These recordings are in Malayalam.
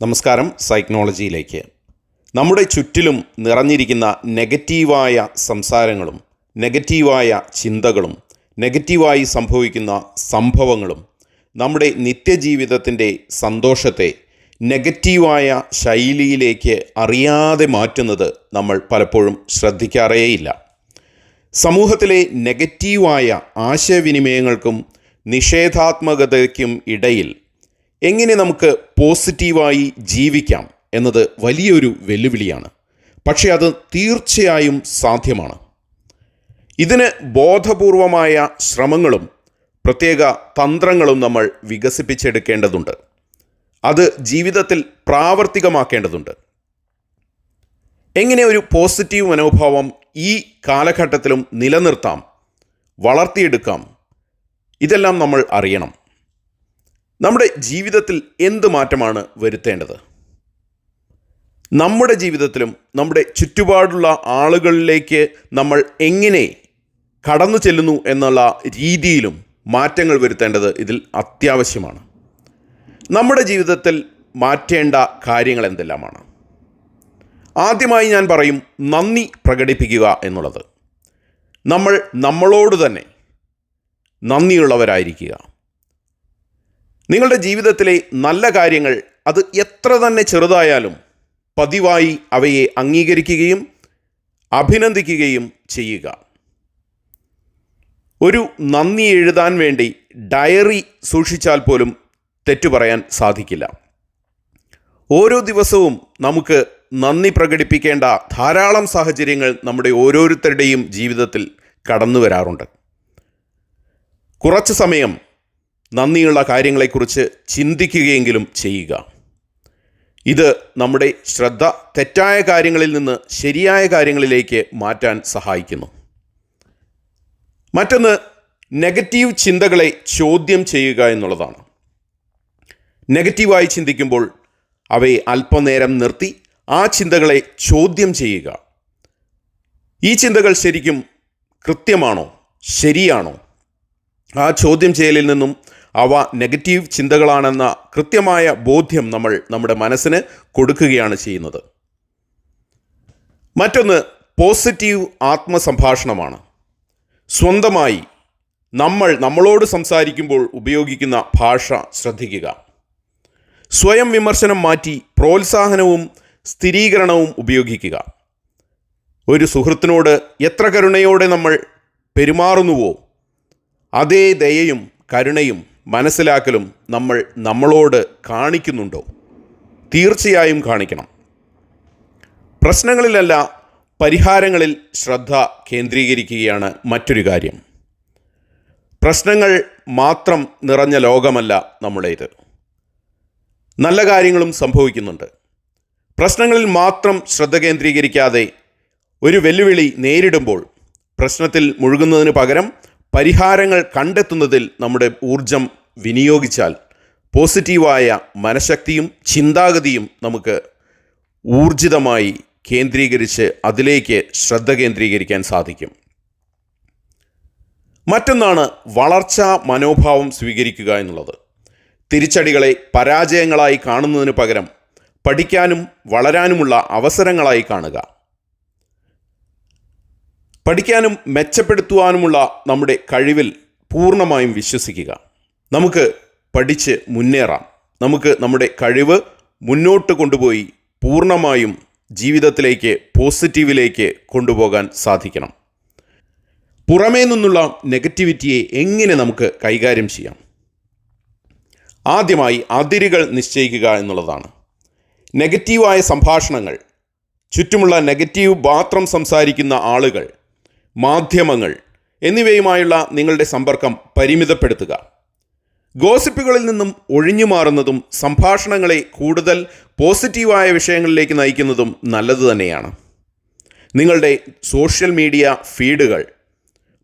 നമസ്കാരം സൈക്നോളജിയിലേക്ക്. നമ്മുടെ ചുറ്റിലും നിറഞ്ഞിരിക്കുന്ന നെഗറ്റീവായ സംസാരങ്ങളും നെഗറ്റീവായ ചിന്തകളും നെഗറ്റീവായി സംഭവിക്കുന്ന സംഭവങ്ങളും നമ്മുടെ നിത്യജീവിതത്തിന്റെ സന്തോഷത്തെ നെഗറ്റീവായ ശൈലിയിലേക്ക് അറിയാതെ മാറ്റുന്നത് നമ്മൾ പലപ്പോഴും ശ്രദ്ധിക്കാറേയില്ല. സമൂഹത്തിലെ നെഗറ്റീവായ ആശയവിനിമയങ്ങൾക്കും നിഷേധാത്മകതയ്ക്കും ഇടയിൽ എങ്ങനെ നമുക്ക് പോസിറ്റീവായി ജീവിക്കാം എന്നത് വലിയൊരു വെല്ലുവിളിയാണ്. പക്ഷേ അത് തീർച്ചയായും സാധ്യമാണ്. ഇതിന് ബോധപൂർവമായ ശ്രമങ്ങളും പ്രത്യേക തന്ത്രങ്ങളും നമ്മൾ വികസിപ്പിച്ചെടുക്കേണ്ടതുണ്ട്. അത് ജീവിതത്തിൽ പ്രാവർത്തികമാക്കേണ്ടതുണ്ട്. എങ്ങനെ ഒരു പോസിറ്റീവ് മനോഭാവം ഈ കാലഘട്ടത്തിലും നിലനിർത്താം വളർത്തിയെടുക്കാം ഇതെല്ലാം നമ്മൾ അറിയണം. നമ്മുടെ ജീവിതത്തിൽ എന്ത് മാറ്റമാണ് വരുത്തേണ്ടത്? നമ്മുടെ ജീവിതത്തിലും നമ്മുടെ ചുറ്റുപാടുള്ള ആളുകളിലേക്ക് നമ്മൾ എങ്ങനെ കടന്നു ചെല്ലുന്നു എന്നുള്ള രീതിയിലും മാറ്റങ്ങൾ വരുത്തേണ്ടത് ഇതിൽ അത്യാവശ്യമാണ്. നമ്മുടെ ജീവിതത്തിൽ മാറ്റേണ്ട കാര്യങ്ങൾ എന്തെല്ലാമാണ്? ആദ്യമായി ഞാൻ പറയും നന്ദി പ്രകടിപ്പിക്കുക എന്നുള്ളത്. നമ്മൾ നമ്മളോട് തന്നെ നന്ദിയുള്ളവരായിരിക്കുക. നിങ്ങളുടെ ജീവിതത്തിലെ നല്ല കാര്യങ്ങൾ അത് എത്ര തന്നെ ചെറുതായാലും പതിവായി അവയെ അംഗീകരിക്കുകയും അഭിനന്ദിക്കുകയും ചെയ്യുക. ഒരു നന്ദി എഴുതാൻ വേണ്ടി ഡയറി സൂക്ഷിച്ചാൽ പോലും തെറ്റു പറയാൻ സാധിക്കില്ല. ഓരോ ദിവസവും നമുക്ക് നന്ദി പ്രകടിപ്പിക്കേണ്ട ധാരാളം സാഹചര്യങ്ങൾ നമ്മുടെ ഓരോരുത്തരുടെയും ജീവിതത്തിൽ കടന്നു വരാറുണ്ട് കുറച്ച് സമയം നന്ദിയുള്ള കാര്യങ്ങളെക്കുറിച്ച് ചിന്തിക്കുകയെങ്കിലും ചെയ്യുക. ഇത് നമ്മുടെ ശ്രദ്ധ തെറ്റായ കാര്യങ്ങളിൽ നിന്ന് ശരിയായ കാര്യങ്ങളിലേക്ക് മാറ്റാൻ സഹായിക്കുന്നു. മറ്റൊന്ന് നെഗറ്റീവ് ചിന്തകളെ ചോദ്യം ചെയ്യുക എന്നുള്ളതാണ്. നെഗറ്റീവായി ചിന്തിക്കുമ്പോൾ അവയെ അല്പനേരം നിർത്തി ആ ചിന്തകളെ ചോദ്യം ചെയ്യുക. ഈ ചിന്തകൾ ശരിക്കും കൃത്യമാണോ? ശരിയാണോ? ആ ചോദ്യം ചെയ്യലിൽ നിന്നും അവ നെഗറ്റീവ് ചിന്തകളാണെന്ന കൃത്യമായ ബോധ്യം നമ്മൾ നമ്മുടെ മനസ്സിന് കൊടുക്കുകയാണ് ചെയ്യുന്നത്. മറ്റൊന്ന് പോസിറ്റീവ് ആത്മസംഭാഷണമാണ്. സ്വന്തമായി നമ്മൾ നമ്മളോട് സംസാരിക്കുമ്പോൾ ഉപയോഗിക്കുന്ന ഭാഷ ശ്രദ്ധിക്കുക. സ്വയം വിമർശനം മാറ്റി പ്രോത്സാഹനവും സ്ഥിരീകരണവും ഉപയോഗിക്കുക. ഒരു സുഹൃത്തിനോട് എത്ര കരുണയോടെ നമ്മൾ പെരുമാറുന്നുവോ അതേ ദയയും കരുണയും മനസ്സിലാക്കലും നമ്മൾ നമ്മളോട് കാണിക്കുന്നുണ്ടോ? തീർച്ചയായും കാണിക്കണം. പ്രശ്നങ്ങളിലല്ല പരിഹാരങ്ങളിൽ ശ്രദ്ധ കേന്ദ്രീകരിക്കുകയാണ് മറ്റൊരു കാര്യം. പ്രശ്നങ്ങൾ മാത്രം നിറഞ്ഞ ലോകമല്ല നമ്മുടേത്. നല്ല കാര്യങ്ങളും സംഭവിക്കുന്നുണ്ട്. പ്രശ്നങ്ങളിൽ മാത്രം ശ്രദ്ധ കേന്ദ്രീകരിക്കാതെ ഒരു വെല്ലുവിളി നേരിടുമ്പോൾ പ്രശ്നത്തിൽ മുഴുകുന്നതിന് പകരം പരിഹാരങ്ങൾ കണ്ടെത്തുന്നതിൽ നമ്മുടെ ഊർജം വിനിയോഗിച്ചാൽ പോസിറ്റീവായ മനഃശക്തിയും ചിന്താഗതിയും നമുക്ക് ഊർജിതമായി കേന്ദ്രീകരിച്ച് അതിലേക്ക് ശ്രദ്ധ കേന്ദ്രീകരിക്കാൻ സാധിക്കും. മറ്റൊന്നാണ് വളർച്ചാ മനോഭാവം സ്വീകരിക്കുക എന്നുള്ളത്. തിരിച്ചടികളെ പരാജയങ്ങളായി കാണുന്നതിന് പകരം പഠിക്കാനും വളരാനുമുള്ള അവസരങ്ങളായി കാണുക. പഠിക്കാനും മെച്ചപ്പെടുത്തുവാനുമുള്ള നമ്മുടെ കഴിവിൽ പൂർണമായും വിശ്വസിക്കുക. നമുക്ക് പഠിച്ച് മുന്നേറാം. നമുക്ക് നമ്മുടെ കഴിവ് മുന്നോട്ട് കൊണ്ടുപോയി പൂർണമായും ജീവിതത്തിലേക്ക് പോസിറ്റീവിലേക്ക് കൊണ്ടുപോകാൻ സാധിക്കണം. പുറമേ നിന്നുള്ള നെഗറ്റിവിറ്റിയെ എങ്ങനെ നമുക്ക് കൈകാര്യം ചെയ്യാം? ആദ്യമായി അതിരുകൾ നിശ്ചയിക്കുക എന്നുള്ളതാണ്. നെഗറ്റീവായ സംഭാഷണങ്ങൾ ചുറ്റുമുള്ള നെഗറ്റീവ് മാത്രം സംസാരിക്കുന്ന ആളുകൾ മാധ്യമങ്ങൾ എന്നിവയുമായുള്ള നിങ്ങളുടെ സമ്പർക്കം പരിമിതപ്പെടുത്തുക. ഗോസിപ്പുകളിൽ നിന്നും ഒഴിഞ്ഞു മാറുന്നതും സംഭാഷണങ്ങളെ കൂടുതൽ പോസിറ്റീവായ വിഷയങ്ങളിലേക്ക് നയിക്കുന്നതും നല്ലത് തന്നെയാണ്. നിങ്ങളുടെ സോഷ്യൽ മീഡിയ ഫീഡുകൾ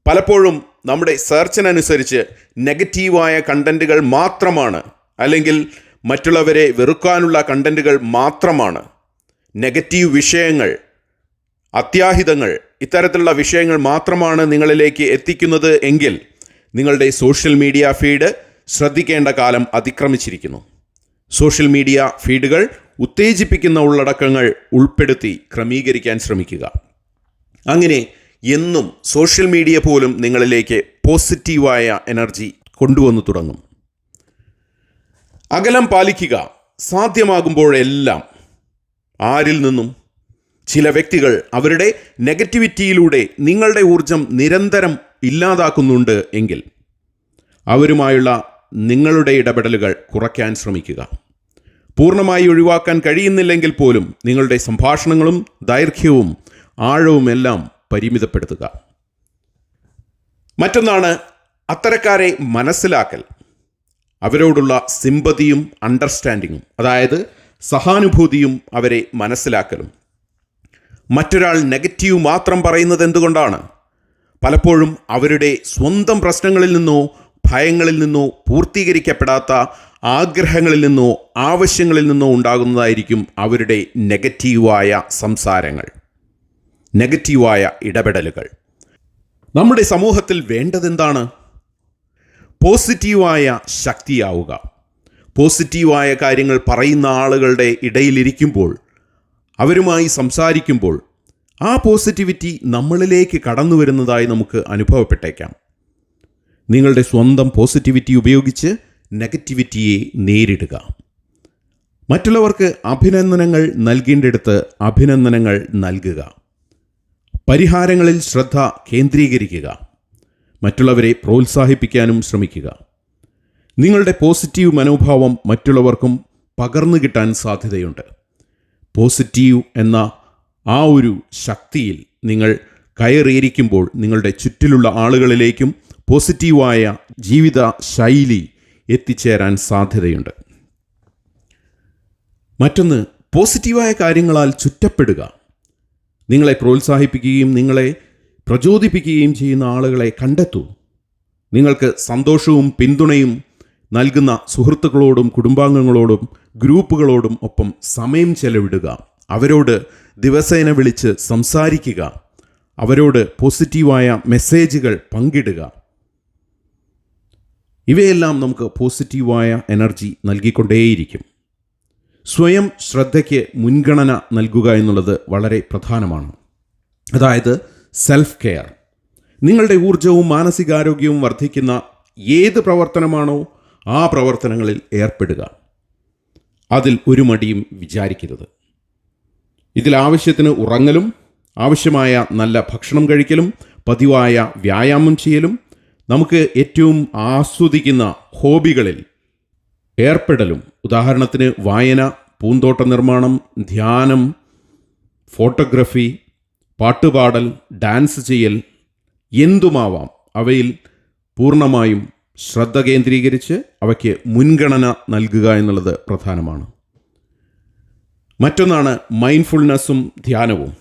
പലപ്പോഴും നമ്മുടെ സെർച്ചിനനുസരിച്ച് നെഗറ്റീവായ കണ്ടന്റുകൾ മാത്രമാണ് അല്ലെങ്കിൽ മറ്റുള്ളവരെ വെറുക്കാനുള്ള കണ്ടന്റുകൾ മാത്രമാണ്. നെഗറ്റീവ് വിഷയങ്ങൾ അത്യാഹിതങ്ങൾ ഇത്തരത്തിലുള്ള വിഷയങ്ങൾ മാത്രമാണ് നിങ്ങളിലേക്ക് എത്തിക്കുന്നത് എങ്കിൽ നിങ്ങളുടെ സോഷ്യൽ മീഡിയ ഫീഡ് ശ്രദ്ധിക്കേണ്ട കാലം അതിക്രമിച്ചിരിക്കുന്നു. സോഷ്യൽ മീഡിയ ഫീഡുകൾ ഉത്തേജിപ്പിക്കുന്ന ഉള്ളടക്കങ്ങൾ ഉൾപ്പെടുത്തി ക്രമീകരിക്കാൻ ശ്രമിക്കുക. അങ്ങനെ എന്നും സോഷ്യൽ മീഡിയ പോലും നിങ്ങളിലേക്ക് പോസിറ്റീവായ എനർജി കൊണ്ടുവന്നു തുടങ്ങും. അകലം പാലിക്കുക സാധ്യമാകുമ്പോഴെല്ലാം ആരിൽ നിന്നും ചില വ്യക്തികൾ അവരുടെ നെഗറ്റിവിറ്റിയിലൂടെ നിങ്ങളുടെ ഊർജം നിരന്തരം ഇല്ലാതാക്കുന്നുണ്ട് എങ്കിൽ അവരുമായുള്ള നിങ്ങളുടെ ഇടപെടലുകൾ കുറയ്ക്കാൻ ശ്രമിക്കുക. പൂർണമായി ഒഴിവാക്കാൻ കഴിയുന്നില്ലെങ്കിൽ പോലും നിങ്ങളുടെ സംഭാഷണങ്ങളും ദൈർഘ്യവും ആഴവുമെല്ലാം പരിമിതപ്പെടുത്തുക. മറ്റൊന്നാണ് അത്തരക്കാരെ മനസ്സിലാക്കൽ. അവരോടുള്ള സിമ്പതിയും അണ്ടർസ്റ്റാൻഡിങ്ങും അതായത് സഹാനുഭൂതിയും അവരെ മനസ്സിലാക്കലും. മറ്റൊരാൾ നെഗറ്റീവ് മാത്രം പറയുന്നത് എന്തുകൊണ്ടാണ്? പലപ്പോഴും അവരുടെ സ്വന്തം പ്രശ്നങ്ങളിൽ നിന്നോ ഭയങ്ങളിൽ നിന്നോ പൂർത്തീകരിക്കപ്പെടാത്ത ആഗ്രഹങ്ങളിൽ നിന്നോ ആവശ്യങ്ങളിൽ നിന്നോ ഉണ്ടാകുന്നതായിരിക്കും അവരുടെ നെഗറ്റീവായ സംസാരങ്ങൾ നെഗറ്റീവായ ഇടപെടലുകൾ. നമ്മുടെ സമൂഹത്തിൽ വേണ്ടതെന്താണ്? പോസിറ്റീവായ ശക്തിയാവുക. പോസിറ്റീവായ കാര്യങ്ങൾ പറയുന്ന ആളുകളുടെ ഇടയിലിരിക്കുമ്പോൾ അവരുമായി സംസാരിക്കുമ്പോൾ ആ പോസിറ്റിവിറ്റി നമ്മളിലേക്ക് കടന്നു വരുന്നതായി നമുക്ക് അനുഭവപ്പെട്ടേക്കാം. നിങ്ങളുടെ സ്വന്തം പോസിറ്റിവിറ്റി ഉപയോഗിച്ച് നെഗറ്റിവിറ്റിയെ നേരിടുക. മറ്റുള്ളവർക്ക് അഭിനന്ദനങ്ങൾ നൽകേണ്ടിടത്ത് അഭിനന്ദനങ്ങൾ നൽകുക. പരിഹാരങ്ങളിൽ ശ്രദ്ധ കേന്ദ്രീകരിക്കുക. മറ്റുള്ളവരെ പ്രോത്സാഹിപ്പിക്കാനും ശ്രമിക്കുക. നിങ്ങളുടെ പോസിറ്റീവ് മനോഭാവം മറ്റുള്ളവർക്കും പകർന്നു കിട്ടാൻ സാധ്യതയുണ്ട്. പോസിറ്റീവ് എന്ന ആ ഒരു ശക്തിയിൽ നിങ്ങൾ കയറിയിരിക്കുമ്പോൾ നിങ്ങളുടെ ചുറ്റിലുള്ള ആളുകളിലേക്കും പോസിറ്റീവായ ജീവിത ശൈലി എത്തിച്ചേരാൻ സാധ്യതയുണ്ട്. മറ്റൊന്ന് പോസിറ്റീവായ കാര്യങ്ങളാൽ ചുറ്റപ്പെടുക. നിങ്ങളെ പ്രോത്സാഹിപ്പിക്കുകയും നിങ്ങളെ പ്രചോദിപ്പിക്കുകയും ചെയ്യുന്ന ആളുകളെ കണ്ടെത്തൂ. നിങ്ങൾക്ക് സന്തോഷവും പിന്തുണയും നൽകുന്ന സുഹൃത്തുക്കളോടും കുടുംബാംഗങ്ങളോടും ഗ്രൂപ്പുകളോടും ഒപ്പം സമയം ചെലവിടുക. അവരോട് ദിവസേന വിളിച്ച് സംസാരിക്കുക. അവരോട് പോസിറ്റീവായ മെസ്സേജുകൾ പങ്കിടുക. ഇവയെല്ലാം നമുക്ക് പോസിറ്റീവായ എനർജി നൽകിക്കൊണ്ടേയിരിക്കും. സ്വയം ശ്രദ്ധയ്ക്ക് മുൻഗണന നൽകുക എന്നുള്ളത് വളരെ പ്രധാനമാണ്. അതായത് സെൽഫ് കെയർ നിങ്ങളുടെ ഊർജവും മാനസികാരോഗ്യവും വർദ്ധിക്കുന്ന ഏത് പ്രവർത്തനമാണോ ആ പ്രവർത്തനങ്ങളിൽ ഏർപ്പെടുക. അതിൽ ഒരു മടിയും വിചാരിക്കരുത്. ഇതിൽ ആവശ്യത്തിന് ഉറങ്ങലും ആവശ്യമായ നല്ല ഭക്ഷണം കഴിക്കലും പതിവായ വ്യായാമം ചെയ്യലും നമുക്ക് ഏറ്റവും ആസ്വദിക്കുന്ന ഹോബികളിൽ ഏർപ്പെടലും. ഉദാഹരണത്തിന് വായന പൂന്തോട്ട നിർമ്മാണം ധ്യാനം ഫോട്ടോഗ്രഫി പാട്ടുപാടൽ ഡാൻസ് ചെയ്യൽ എന്തുമാവാം അവയിൽ പൂർണമായും ശ്രദ്ധ കേന്ദ്രീകരിച്ച് അവയ്ക്ക് മുൻഗണന നൽകുക എന്നുള്ളത് പ്രധാനമാണ്. മറ്റൊന്നാണ് മൈൻഡ്ഫുൾനെസ്സും ധ്യാനവും.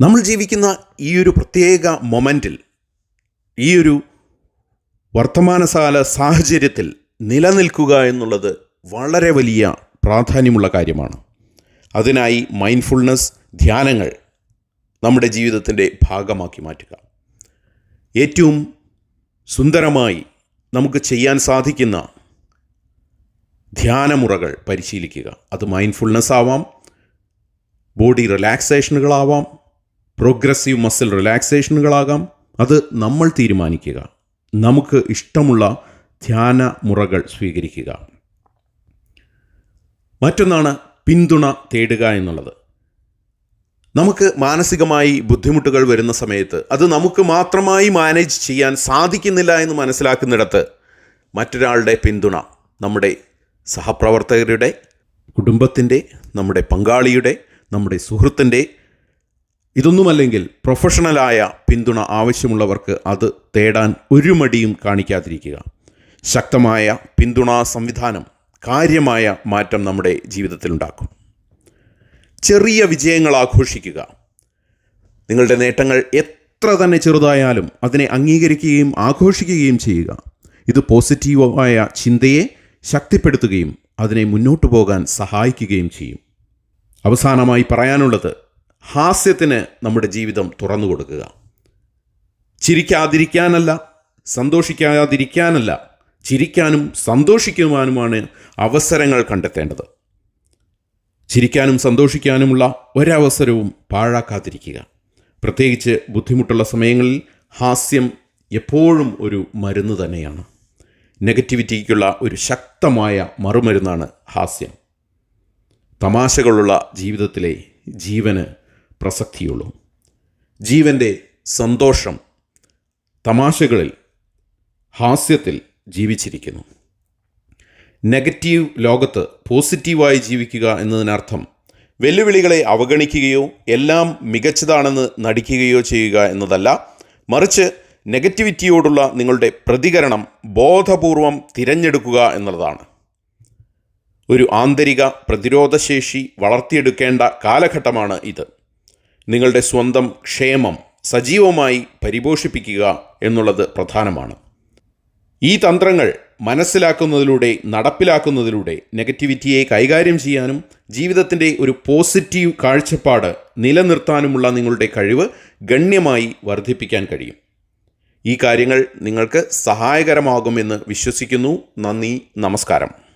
നമ്മൾ ജീവിക്കുന്ന ഈ ഒരു പ്രത്യേക മൊമെന്റിൽ ഈ ഒരു വർത്തമാനകാല സാഹചര്യത്തിൽ നിലനിൽക്കുക എന്നുള്ളത് വളരെ വലിയ പ്രാധാന്യമുള്ള കാര്യമാണ്. അതിനായി മൈൻഡ്ഫുൾനെസ് ധ്യാനങ്ങൾ നമ്മുടെ ജീവിതത്തിന്റെ ഭാഗമാക്കി മാറ്റുക. ഏറ്റവും സുന്ദരമായി നമുക്ക് ചെയ്യാൻ സാധിക്കുന്ന ധ്യാനമുറകൾ പരിശീലിക്കുക. അത് മൈൻഡ്ഫുൾനെസ് ആവാം ബോഡി റിലാക്സേഷനുകളാവാം പ്രോഗ്രസീവ് മസിൽ റിലാക്സേഷനുകളാകാം അത് നമ്മൾ തീരുമാനിക്കുക. നമുക്ക് ഇഷ്ടമുള്ള ധ്യാന മുറകൾ സ്വീകരിക്കുക. മറ്റൊന്നാണ് പിന്തുണ തേടുക എന്നുള്ളത്. നമുക്ക് മാനസികമായി ബുദ്ധിമുട്ടുകൾ വരുന്ന സമയത്ത് അത് നമുക്ക് മാത്രമായി മാനേജ് ചെയ്യാൻ സാധിക്കുന്നില്ല എന്ന് മനസ്സിലാക്കുന്നിടത്ത് മറ്റൊരാളുടെ പിന്തുണ നമ്മുടെ സഹപ്രവർത്തകരുടെ കുടുംബത്തിന്റെ നമ്മുടെ പങ്കാളിയുടെ നമ്മുടെ സുഹൃത്തിന്റെ ഇതൊന്നുമല്ലെങ്കിൽ പ്രൊഫഷണലായ പിന്തുണ ആവശ്യമുള്ളവർക്ക് അത് തേടാൻ ഒരു മടിയും കാണിക്കാതിരിക്കുക. ശക്തമായ പിന്തുണാ സംവിധാനം കാര്യമായ മാറ്റം നമ്മുടെ ജീവിതത്തിലുണ്ടാക്കും. ചെറിയ വിജയങ്ങൾ ആഘോഷിക്കുക. നിങ്ങളുടെ നേട്ടങ്ങൾ എത്ര തന്നെ ചെറുതായാലും അതിനെ അംഗീകരിക്കുകയും ആഘോഷിക്കുകയും ചെയ്യുക. ഇത് പോസിറ്റീവായ ചിന്തയെ ശക്തിപ്പെടുത്തുകയും അതിനെ മുന്നോട്ട് പോകാൻ സഹായിക്കുകയും ചെയ്യും. അവസാനമായി പറയാനുള്ളത് ഹാസ്യത്തിന് നമ്മുടെ ജീവിതം തുറന്നു കൊടുക്കുക. ചിരിക്കാതിരിക്കാനല്ല സന്തോഷിക്കാതിരിക്കാനല്ല ചിരിക്കാനും സന്തോഷിക്കുവാനുമാണ് അവസരങ്ങൾ കണ്ടെത്തേണ്ടത്. ചിരിക്കാനും സന്തോഷിക്കാനുമുള്ള ഒരവസരവും പാഴാക്കാതിരിക്കുക. പ്രത്യേകിച്ച് ബുദ്ധിമുട്ടുള്ള സമയങ്ങളിൽ ഹാസ്യം എപ്പോഴും ഒരു മരുന്ന് തന്നെയാണ്. നെഗറ്റിവിറ്റിക്കുള്ള ഒരു ശക്തമായ മറുമരുന്നാണ് ഹാസ്യം. തമാശകളുള്ള ജീവിതത്തിലെ ജീവന് പ്രസക്തിയുള്ളൂ. ജീവന്റെ സന്തോഷം തമാശകളിൽ ഹാസ്യത്തിൽ ജീവിച്ചിരിക്കുന്നു. നെഗറ്റീവ് ലോകത്ത് പോസിറ്റീവായി ജീവിക്കുക എന്നതിനർത്ഥം. വെല്ലുവിളികളെ അവഗണിക്കുകയോ എല്ലാം മികച്ചതാണെന്ന് നടിക്കുകയോ ചെയ്യുക എന്നതല്ല. മറിച്ച് നെഗറ്റിവിറ്റിയോടുള്ള നിങ്ങളുടെ പ്രതികരണം ബോധപൂർവം തിരഞ്ഞെടുക്കുക എന്നുള്ളതാണ് ഒരു ആന്തരിക പ്രതിരോധശേഷി വളർത്തിയെടുക്കേണ്ട കാലഘട്ടമാണ് ഇത്. നിങ്ങളുടെ സ്വന്തം ക്ഷേമം സജീവമായി പരിപോഷിപ്പിക്കുക എന്നുള്ളത് പ്രധാനമാണ്. ഈ തന്ത്രങ്ങൾ മനസ്സിലാക്കുന്നതിലൂടെ നടപ്പിലാക്കുന്നതിലൂടെ നെഗറ്റിവിറ്റിയെ കൈകാര്യം ചെയ്യാനും ജീവിതത്തിന്റെ ഒരു പോസിറ്റീവ് കാഴ്ചപ്പാട് നിലനിർത്താനുമുള്ള നിങ്ങളുടെ കഴിവ് ഗണ്യമായി വർദ്ധിപ്പിക്കാൻ കഴിയും. ഈ കാര്യങ്ങൾ നിങ്ങൾക്ക് സഹായകരമാകുമെന്ന് വിശ്വസിക്കുന്നു. നന്ദി. നമസ്കാരം.